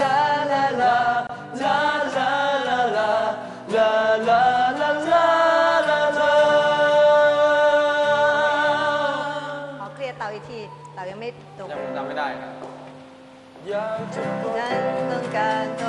ลาลาลาลาลาลาลาลาลาลาลาลาลาขอเคลียร์เต่าอีกทีเต่ายังไม่ตกยังจำไม่ได้ครับยันต้องการ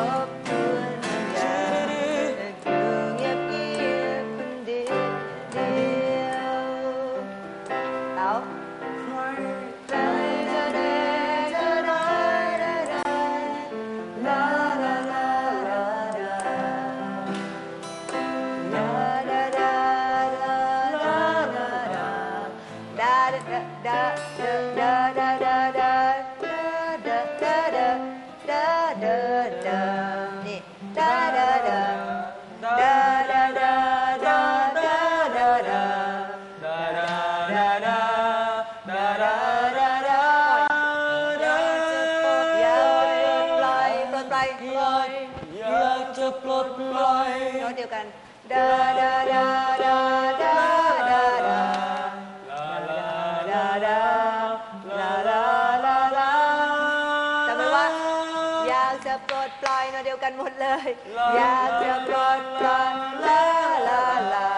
ันหมดเลย อยากจะปลดปล่อยลาลาลา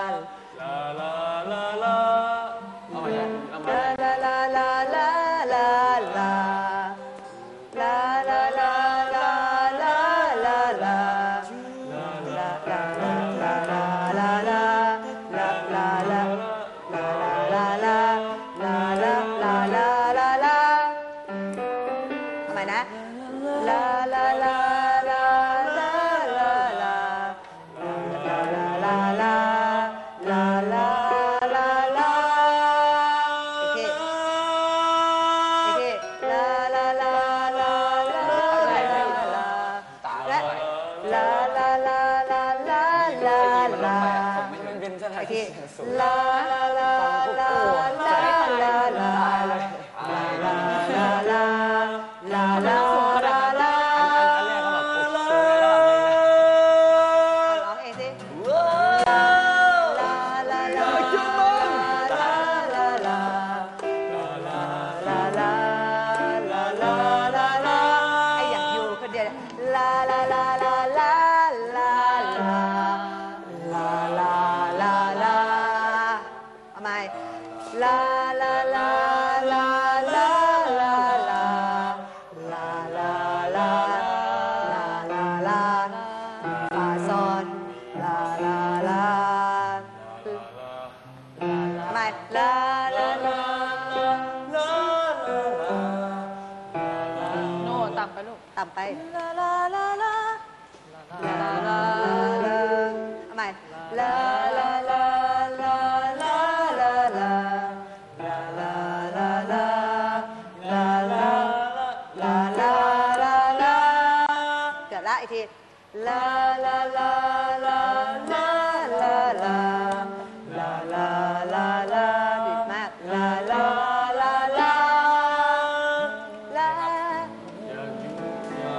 เกือลอีกทีลาลาลาลาลาลาลาลาลาลาลาบิดมากลาลาลาลาลา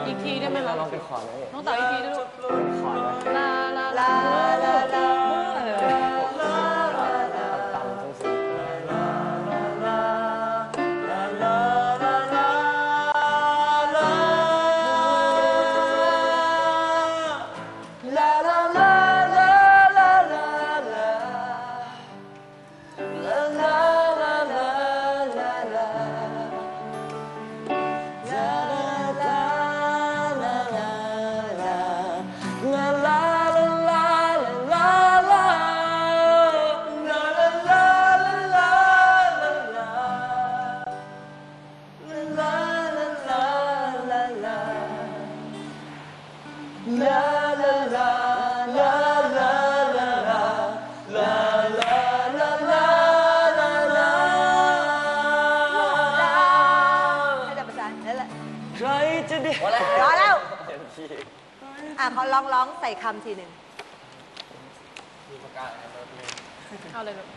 อีกทีได้ไหมล่ะลองไปขอเลยน้องเต๋ออีกทีด้วยลูกขอเลยลาลาลา ลาลต้าจประสานนั่นแหละใครจะด้พอแล้วอะเขาลองร้องใส่คำทีหนึ่งมีประกาศเอาเลยลูก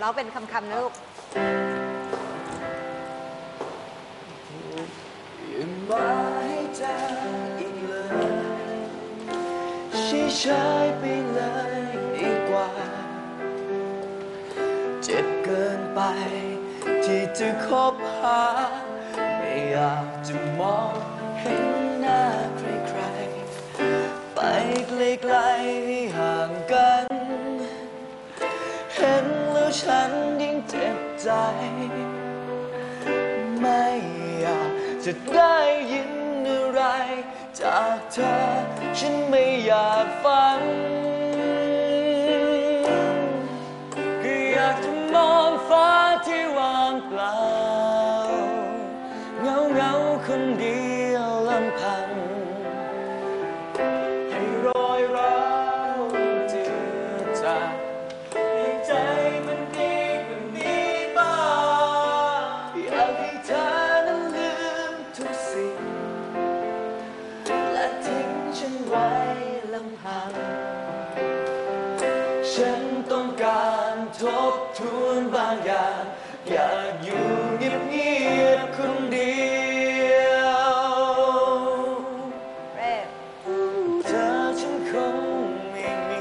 ร้องเป็นคำๆนะลูกมา เฉยไปเลยดีกว่า เจ็บเกินไป ที่จะคบหา ไม่อยากจะมองเห็นหน้าใครๆ ไปไกลๆห่างกัน เห็นแล้วฉันยิ่งเจ็บใจ ไม่อยากจะได้ยินอะไร จากเธอ ฉันไม่อยากฟังก็อยากจะมองฟ้าที่ว่างเปล่า เงาเงาคนเดียว ฉันต้องการทบทวนบางอย่าง อยากอยู่เงียบๆคนเดียวเรฟเธอฉันคงไม่มี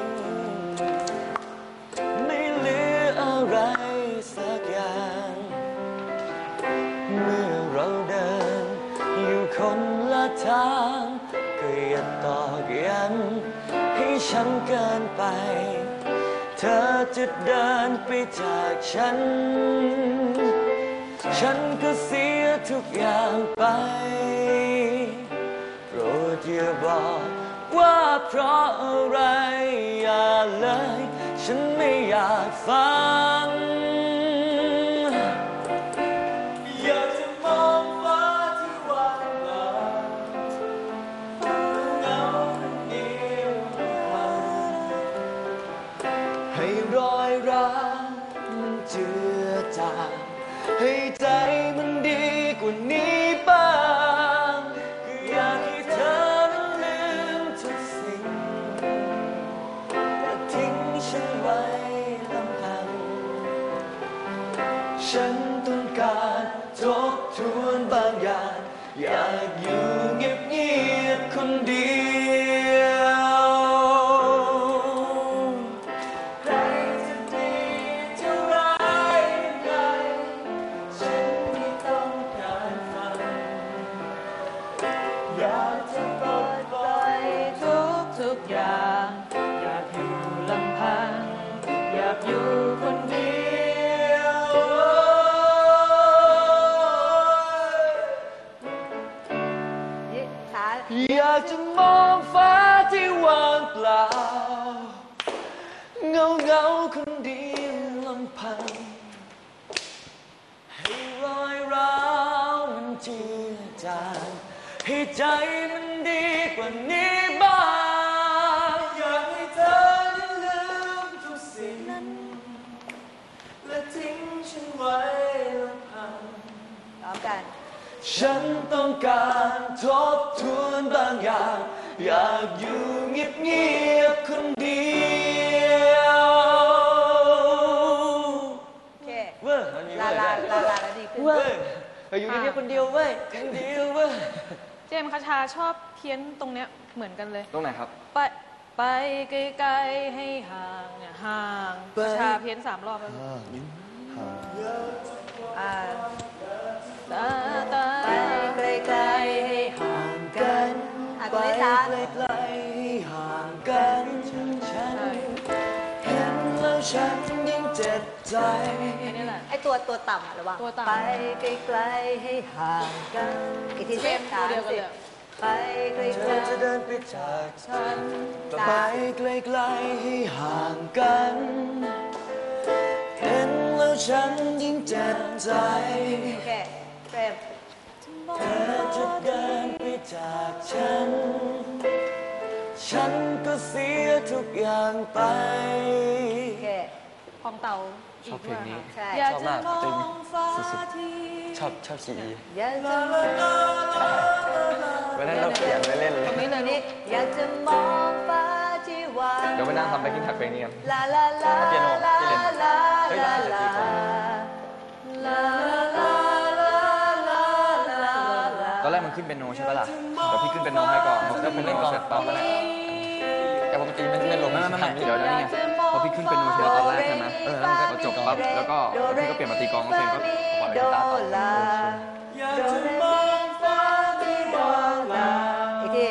ไม่เหลืออะไรสักอย่าง เมื่อเราเดินอยู่คนละทางก็อย่าตอกย้ำให้ฉันเกินไป เธอจะเดินไปจากฉัน ฉันก็เสียทุกอย่างไป โปรดอย่าบอกว่าเพราะอะไรอย่าเลย ฉันไม่อยากฟัง เงาเงาคนเดียวลำพัง ให้รอยร้าวมันเจือจางให้ใจมันดีกว่านี้บ้าง อยากให้เธอนั้ลืมทุกสิ่งนั้น และทิ้งฉันไว้ลำพัง พร้อมกัน ฉันต้องการทบทวนบางอย่าง อยากอยู่เงียบๆคนเดียว อยู่เงียบๆคนเดียวเว้ยคนเดียวเว้ยเจมส์คชาชอบเพี้ยนตรงเนี้ยเหมือนกันเลย ตรงไหนครับ ไปไปไกลๆให้ห่างเนี่ยห่างคชาเพี้ยนสามรอบแล้วลูกอ่าตาตาไปไกลๆให้ห่างกันอะไปคุณนิสาไกลๆให้ห่างกันฉันเห็นแล้วฉันยิ่งเจ็บ ใจแค่นี้แหละ ไอตัวตัวต่ำอะระวังตัวต่ำไปไกลๆให้ห่างกันอีกทีเจสิมส์ตัวเดียวกันเลยไปไกลเธอจะเดินไปจากฉันจ้ะไปไกลๆให้ห่างกัน เห็นแล้วฉันยิ่งเจ็บใจๆโอเคเฟรมเธอจะเดินไปจากฉัน ฉันก็เสียทุกอย่างไปโอเคของเต่าอี ชอบกเพลงนี้ ใช่ อยากชอบจะมากมองฟ้าที่ชอบชอบซีอีอยากจะวันนั้นเราเสียงเล่นๆเลย ตรงนี้เลยทีลูนี้กอยากจะมองฟ้าที่ว่างเดี๋ยวไปนั่งทำแบ็คกิ้งแท็กเพลงนี้กัน ลาลาลาเปียโนลาที่เล่นลาเฮ้ยได้ลาแต่ลาสี่คนลาลาลาลาลาตอนแรกมันขึ้นเป็นโนใช่ปะล่ะเดี๋ยวพี่ขึ้นเป็นโนให้ก่อนแล้วเป็นเล่นกลองเสร็จปั๊บก็ได้แต่ปกติมันไม่ลงไม่ไม่ไม่เดี๋ยวนี่ไงพ อพี่ขึ้นเป็นโนใช่ไหมตอนแรกใช่ไหมเออแล้วมันก็จบปั๊บแล้วก็พี่ก็เปลี่ยนมาตีกลองแล้วเพลงก็ปล่อยกีตาร์ต่ออยากจะมองฟ้าที่ว่างเปล่าอีกที